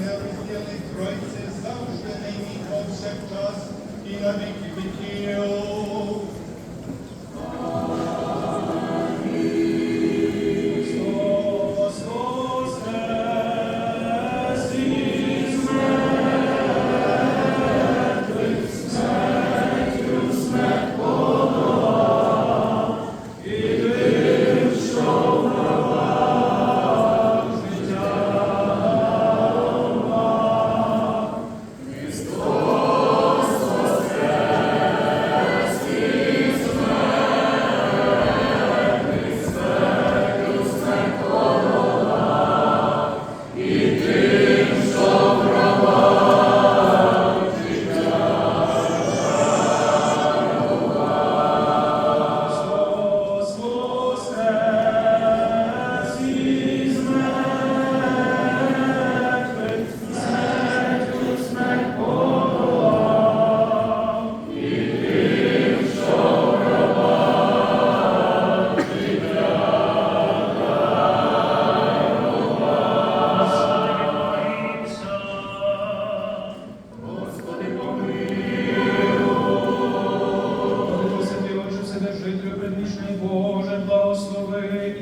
нероздільний Тройці завжди нині повсякчас і на віки віків.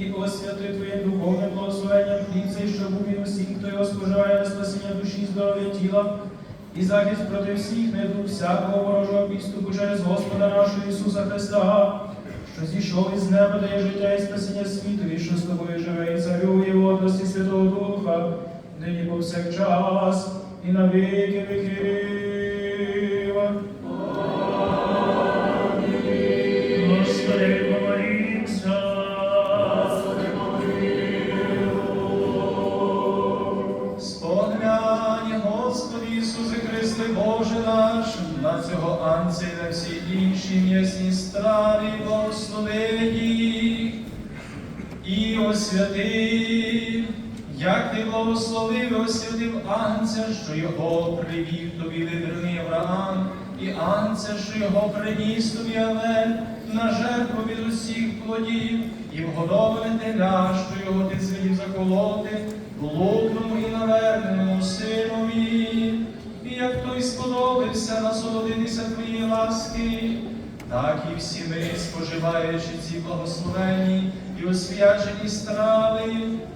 І освяти Твоїм духовним благословенням хліб цей, що був він усім, хто його споживає на спасіння душі і здоров'я тіла, і захист проти всіх недуг всякого ворожого підступу через Господа нашого Ісуса Христа, що зійшов із неба, дає життя і спасіння світу, і що з тобою живе і царює в одності Святого Духа, нині повсякчас і на віки віків. Господи, Боже наш, на цього анця на всі інші м'ясні страви, благослови і освяти, як ти благословив освятив анця, що його привів тобі вибраний Авраам, і анця, що його приніс тобі Авель, на жертву від усіх плодів, і вгодоване теля, що його ти звелів заколоти, блудному і наверненому і як той сподобався насолодитися твоєї ласки, так і всі ми, споживаючи ці благословенні і освячені страви,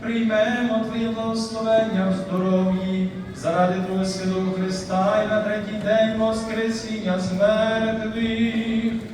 приймемо Твоє благословення в здоров'ї заради Твого Святого Христа і на третій день Воскресіння з мертвих.